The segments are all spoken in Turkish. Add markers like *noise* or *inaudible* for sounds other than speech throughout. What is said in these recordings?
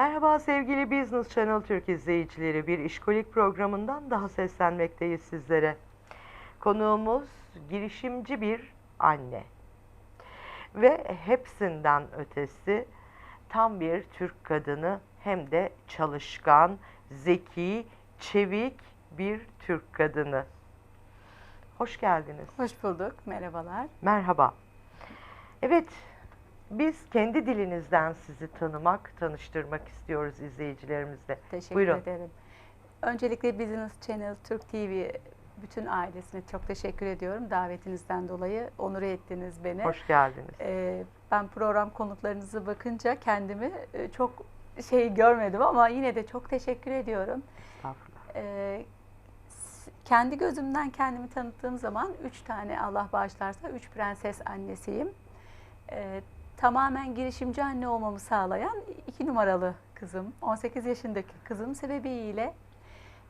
Merhaba sevgili Business Channel Türk izleyicileri. Bir işkolik programından daha seslenmekteyiz sizlere. Konuğumuz girişimci bir anne. Ve hepsinden ötesi tam bir Türk kadını hem de çalışkan, zeki, çevik bir Türk kadını. Hoş geldiniz. Hoş bulduk, merhabalar. Merhaba. Evet, biz kendi dilinizden sizi tanımak, tanıştırmak istiyoruz izleyicilerimizle. Teşekkür Buyurun. ederim. Öncelikle Business Channel Türk TV bütün ailesine çok teşekkür ediyorum davetinizden dolayı. Onur ettiniz beni. Hoş geldiniz. Ee, ben program konuklarınızı bakınca kendimi e, çok şey görmedim ama yine de çok teşekkür ediyorum. Estağfurullah. Ee, kendi gözümden kendimi tanıttığım zaman üç tane Allah bağışlarsa üç prenses annesiyim. Ee, tamamen girişimci anne olmamı sağlayan iki numaralı kızım, 18 yaşındaki kızım sebebiyle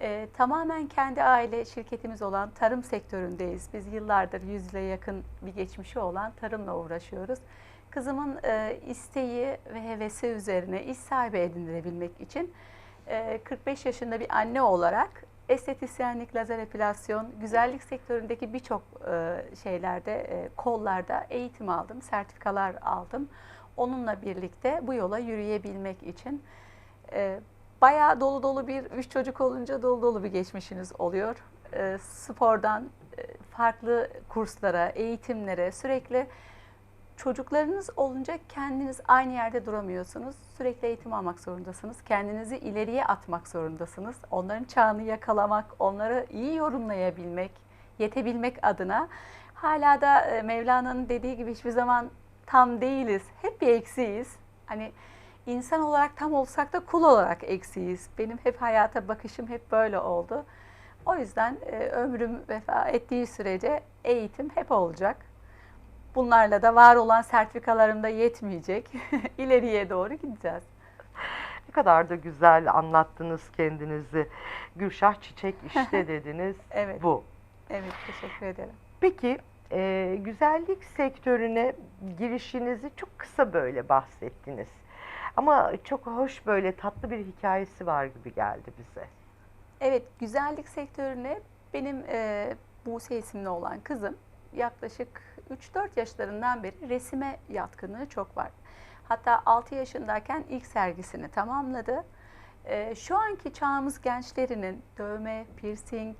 e, tamamen kendi aile şirketimiz olan tarım sektöründeyiz. Biz yıllardır yüzle yakın bir geçmişi olan tarımla uğraşıyoruz. Kızımın e, isteği ve hevesi üzerine iş sahibi edinilebilmek için e, 45 yaşında bir anne olarak estetisyenlik, lazer epilasyon, güzellik sektöründeki birçok e, şeylerde, e, kollarda eğitim aldım, sertifikalar aldım. Onunla birlikte bu yola yürüyebilmek için e, bayağı dolu dolu bir, üç çocuk olunca dolu dolu bir geçmişiniz oluyor. Spordan farklı kurslara, eğitimlere sürekli çocuklarınız olunca kendiniz aynı yerde duramıyorsunuz. Sürekli eğitim almak zorundasınız. Kendinizi ileriye atmak zorundasınız. Onların çağını yakalamak, onları iyi yorumlayabilmek, yetebilmek adına hala da e, Mevlana'nın dediği gibi hiçbir zaman tam değiliz. Hep bir eksiğiz. Hani insan olarak tam olsak da kul olarak eksiğiz. Benim hep hayata bakışım hep böyle oldu. O yüzden e, ömrüm vefa ettiği sürece eğitim hep olacak. Bunlarla da var olan sertifikalarım da yetmeyecek. *laughs* İleriye doğru gideceğiz. Ne kadar da güzel anlattınız kendinizi. Gülşah Çiçek işte *laughs* dediniz. Evet. Bu. Evet, teşekkür ederim. Peki e, güzellik sektörüne girişinizi çok kısa böyle bahsettiniz. Ama çok hoş böyle tatlı bir hikayesi var gibi geldi bize. Evet, güzellik sektörüne benim e, Buse isimli olan kızım yaklaşık 3-4 yaşlarından beri resime yatkınlığı çok var. Hatta 6 yaşındayken ilk sergisini tamamladı. E, şu anki çağımız gençlerinin dövme, piercing,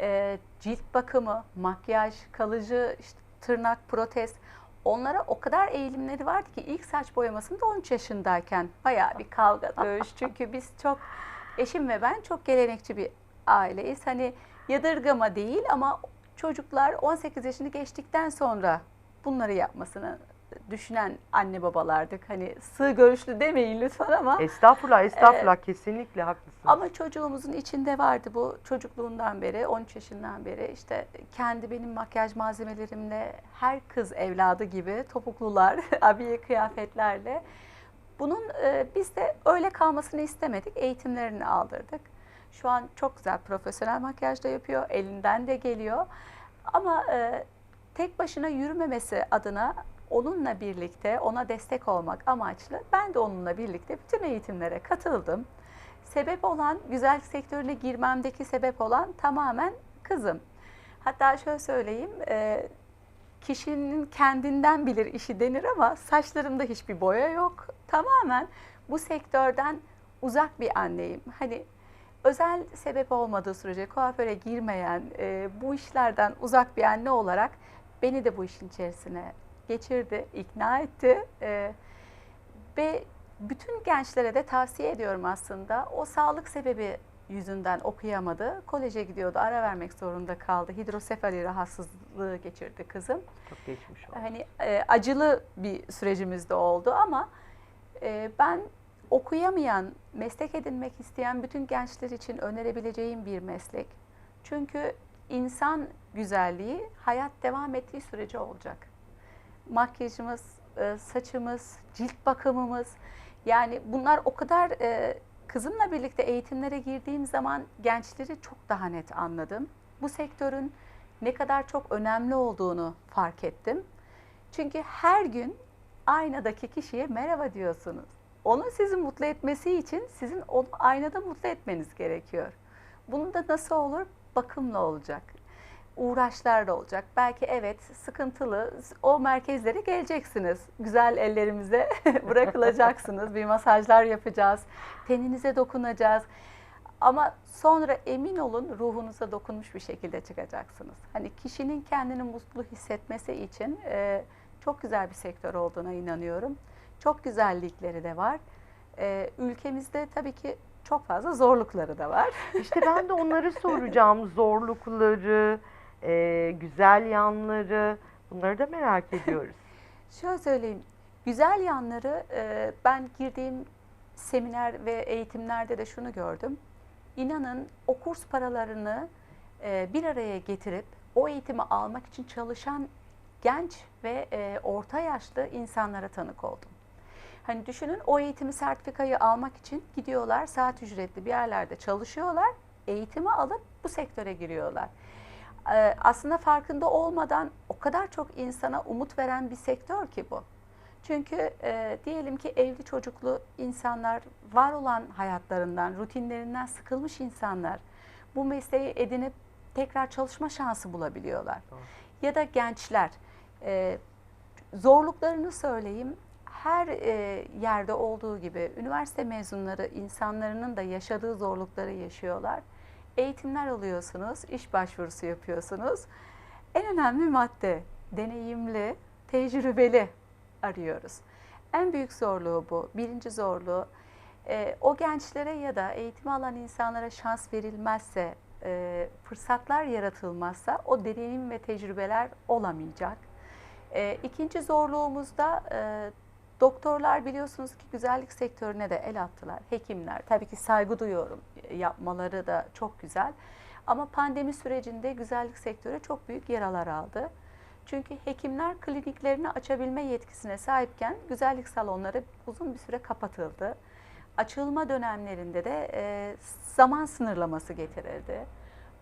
e, cilt bakımı, makyaj, kalıcı işte tırnak, protez onlara o kadar eğilimleri vardı ki ilk saç boyamasını da 13 yaşındayken bayağı bir kavga dövüş. Çünkü *laughs* biz çok eşim ve ben çok gelenekçi bir aileyiz. Hani yadırgama değil ama çocuklar 18 yaşını geçtikten sonra bunları yapmasını düşünen anne babalardık. Hani sığ görüşlü demeyin lütfen ama Estağfurullah, estağfurullah kesinlikle haklısınız. ama çocuğumuzun içinde vardı bu çocukluğundan beri, 13 yaşından beri işte kendi benim makyaj malzemelerimle her kız evladı gibi topuklular, *laughs* abiye kıyafetlerle bunun e, biz de öyle kalmasını istemedik. Eğitimlerini aldırdık. Şu an çok güzel profesyonel makyaj da yapıyor, elinden de geliyor. Ama e, tek başına yürümemesi adına onunla birlikte ona destek olmak amaçlı ben de onunla birlikte bütün eğitimlere katıldım. Sebep olan güzel sektörüne girmemdeki sebep olan tamamen kızım. Hatta şöyle söyleyeyim, e, kişinin kendinden bilir işi denir ama saçlarımda hiçbir boya yok. Tamamen bu sektörden uzak bir anneyim. Hani özel sebep olmadığı sürece kuaföre girmeyen, e, bu işlerden uzak bir anne olarak beni de bu işin içerisine geçirdi, ikna etti. E, ve bütün gençlere de tavsiye ediyorum aslında. O sağlık sebebi yüzünden okuyamadı. Koleje gidiyordu, ara vermek zorunda kaldı. Hidrosefali rahatsızlığı geçirdi kızım. Çok geçmiş olsun. Hani e, acılı bir sürecimiz de oldu ama e, ben okuyamayan, meslek edinmek isteyen bütün gençler için önerebileceğim bir meslek. Çünkü insan güzelliği hayat devam ettiği sürece olacak. Makyajımız, e, saçımız, cilt bakımımız yani bunlar o kadar e, kızımla birlikte eğitimlere girdiğim zaman gençleri çok daha net anladım. Bu sektörün ne kadar çok önemli olduğunu fark ettim. Çünkü her gün aynadaki kişiye merhaba diyorsunuz. Onun sizi mutlu etmesi için sizin onu aynada mutlu etmeniz gerekiyor. Bunu da nasıl olur? Bakımla olacak. Uğraşlarla olacak. Belki evet sıkıntılı o merkezlere geleceksiniz. Güzel ellerimize *laughs* bırakılacaksınız. Bir masajlar yapacağız. Teninize dokunacağız. Ama sonra emin olun ruhunuza dokunmuş bir şekilde çıkacaksınız. Hani kişinin kendini mutlu hissetmesi için e, çok güzel bir sektör olduğuna inanıyorum. Çok güzellikleri de var. E, ülkemizde tabii ki çok fazla zorlukları da var. *laughs* İşte ben de onları soracağım. *laughs* Zorlukları, e, güzel yanları bunları da merak ediyoruz. *laughs* Şöyle söyleyeyim, güzel yanları e, ben girdiğim seminer ve eğitimlerde de şunu gördüm. İnanın o kurs paralarını e, bir araya getirip o eğitimi almak için çalışan genç ve e, orta yaşlı insanlara tanık oldum. Hani düşünün o eğitimi sertifikayı almak için gidiyorlar saat ücretli bir yerlerde çalışıyorlar. Eğitimi alıp bu sektöre giriyorlar. Ee, aslında farkında olmadan o kadar çok insana umut veren bir sektör ki bu. Çünkü e, diyelim ki evli çocuklu insanlar, var olan hayatlarından, rutinlerinden sıkılmış insanlar bu mesleği edinip tekrar çalışma şansı bulabiliyorlar. Doğru. Ya da gençler, e, zorluklarını söyleyeyim. Her e, yerde olduğu gibi üniversite mezunları insanların da yaşadığı zorlukları yaşıyorlar. Eğitimler alıyorsunuz, iş başvurusu yapıyorsunuz. En önemli madde deneyimli, tecrübeli arıyoruz. En büyük zorluğu bu. Birinci zorluğu e, o gençlere ya da eğitim alan insanlara şans verilmezse, e, fırsatlar yaratılmazsa o deneyim ve tecrübeler olamayacak. E, ikinci zorluğumuz da e, doktorlar biliyorsunuz ki güzellik sektörüne de el attılar. Hekimler tabii ki saygı duyuyorum yapmaları da çok güzel. Ama pandemi sürecinde güzellik sektörü çok büyük yaralar aldı. Çünkü hekimler kliniklerini açabilme yetkisine sahipken güzellik salonları uzun bir süre kapatıldı. Açılma dönemlerinde de e, zaman sınırlaması getirildi.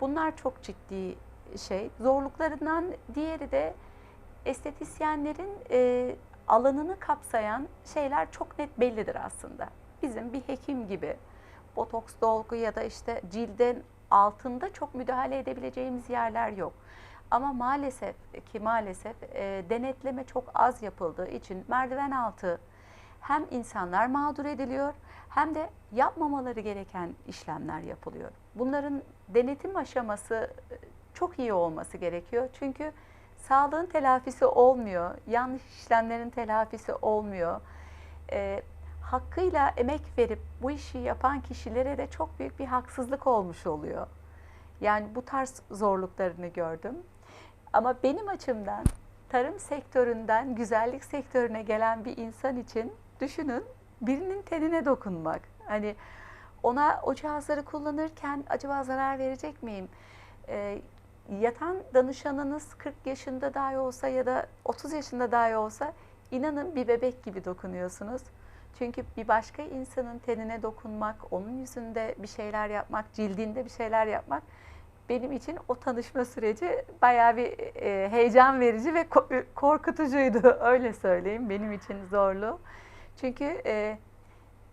Bunlar çok ciddi şey. Zorluklarından diğeri de estetisyenlerin e, alanını kapsayan şeyler çok net bellidir aslında. Bizim bir hekim gibi botoks dolgu ya da işte cildin altında çok müdahale edebileceğimiz yerler yok. Ama maalesef ki maalesef e, denetleme çok az yapıldığı için merdiven altı hem insanlar mağdur ediliyor hem de yapmamaları gereken işlemler yapılıyor. Bunların denetim aşaması e, çok iyi olması gerekiyor. Çünkü sağlığın telafisi olmuyor, yanlış işlemlerin telafisi olmuyor. E, hakkıyla emek verip bu işi yapan kişilere de çok büyük bir haksızlık olmuş oluyor. Yani bu tarz zorluklarını gördüm. Ama benim açımdan tarım sektöründen güzellik sektörüne gelen bir insan için düşünün birinin tenine dokunmak. Hani ona o cihazları kullanırken acaba zarar verecek miyim? Ee, yatan danışanınız 40 yaşında dahi olsa ya da 30 yaşında dahi olsa inanın bir bebek gibi dokunuyorsunuz. Çünkü bir başka insanın tenine dokunmak, onun yüzünde bir şeyler yapmak, cildinde bir şeyler yapmak benim için o tanışma süreci bayağı bir e, heyecan verici ve ko- korkutucuydu *laughs* öyle söyleyeyim benim için zorlu. Çünkü e,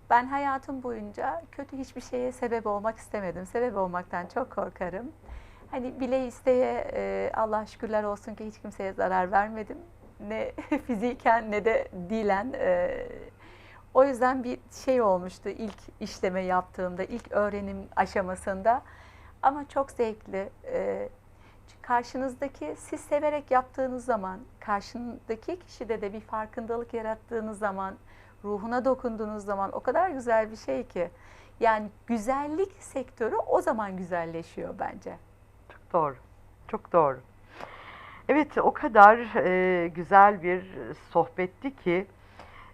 ben hayatım boyunca kötü hiçbir şeye sebep olmak istemedim. Sebep olmaktan çok korkarım. Hani bile isteye e, Allah şükürler olsun ki hiç kimseye zarar vermedim. Ne *laughs* fiziken ne de dilen. E, o yüzden bir şey olmuştu ilk işleme yaptığımda, ilk öğrenim aşamasında. Ama çok zevkli. E, karşınızdaki siz severek yaptığınız zaman, karşındaki kişide de bir farkındalık yarattığınız zaman, ruhuna dokunduğunuz zaman o kadar güzel bir şey ki. Yani güzellik sektörü o zaman güzelleşiyor bence. Doğru. Çok doğru. Evet o kadar e, güzel bir sohbetti ki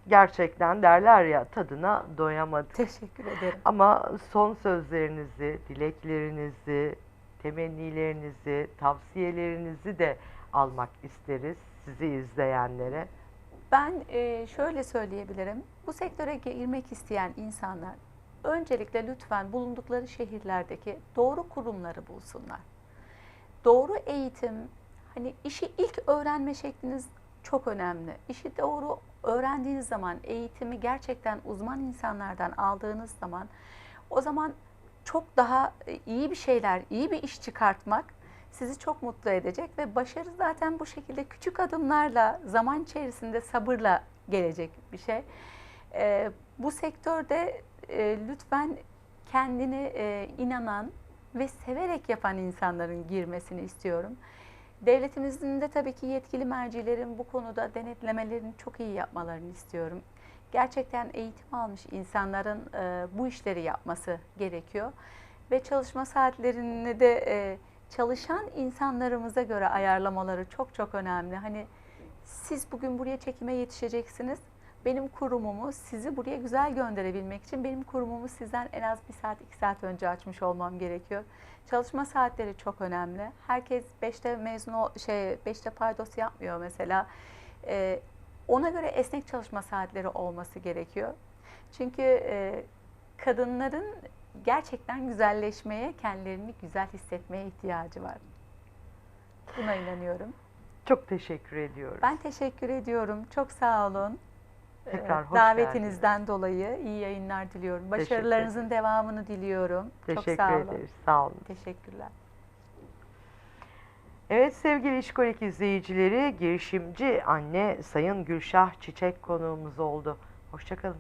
gerçekten derler ya tadına doyamadık. Teşekkür ederim. Ama son sözlerinizi, dileklerinizi, temennilerinizi, tavsiyelerinizi de almak isteriz sizi izleyenlere. Ben e, şöyle söyleyebilirim. Bu sektöre girmek isteyen insanlar öncelikle lütfen bulundukları şehirlerdeki doğru kurumları bulsunlar. Doğru eğitim, hani işi ilk öğrenme şekliniz çok önemli. İşi doğru öğrendiğiniz zaman, eğitimi gerçekten uzman insanlardan aldığınız zaman o zaman çok daha e, iyi bir şeyler, iyi bir iş çıkartmak sizi çok mutlu edecek ve başarı zaten bu şekilde küçük adımlarla, zaman içerisinde sabırla gelecek bir şey. Ee, bu sektörde e, lütfen kendini e, inanan ve severek yapan insanların girmesini istiyorum. Devletimizin de tabii ki yetkili mercilerin bu konuda denetlemelerini çok iyi yapmalarını istiyorum. Gerçekten eğitim almış insanların e, bu işleri yapması gerekiyor ve çalışma saatlerini de e, çalışan insanlarımıza göre ayarlamaları çok çok önemli. Hani siz bugün buraya çekime yetişeceksiniz. Benim kurumumu sizi buraya güzel gönderebilmek için benim kurumumu sizden en az bir saat iki saat önce açmış olmam gerekiyor. Çalışma saatleri çok önemli. Herkes 5'te mezun ol, şey 5'te paydos yapmıyor mesela. Ee, ona göre esnek çalışma saatleri olması gerekiyor. Çünkü e, kadınların gerçekten güzelleşmeye, kendilerini güzel hissetmeye ihtiyacı var. Buna inanıyorum. Çok teşekkür ediyoruz. Ben teşekkür ediyorum. Çok sağ olun. Tekrar hoş Davetinizden dolayı iyi yayınlar diliyorum. Başarılarınızın devamını diliyorum. Teşekkür Çok sağ olun. ederiz. Sağ olun. Teşekkürler. Evet sevgili İşkolik izleyicileri, girişimci anne Sayın Gülşah Çiçek konuğumuz oldu. Hoşçakalın.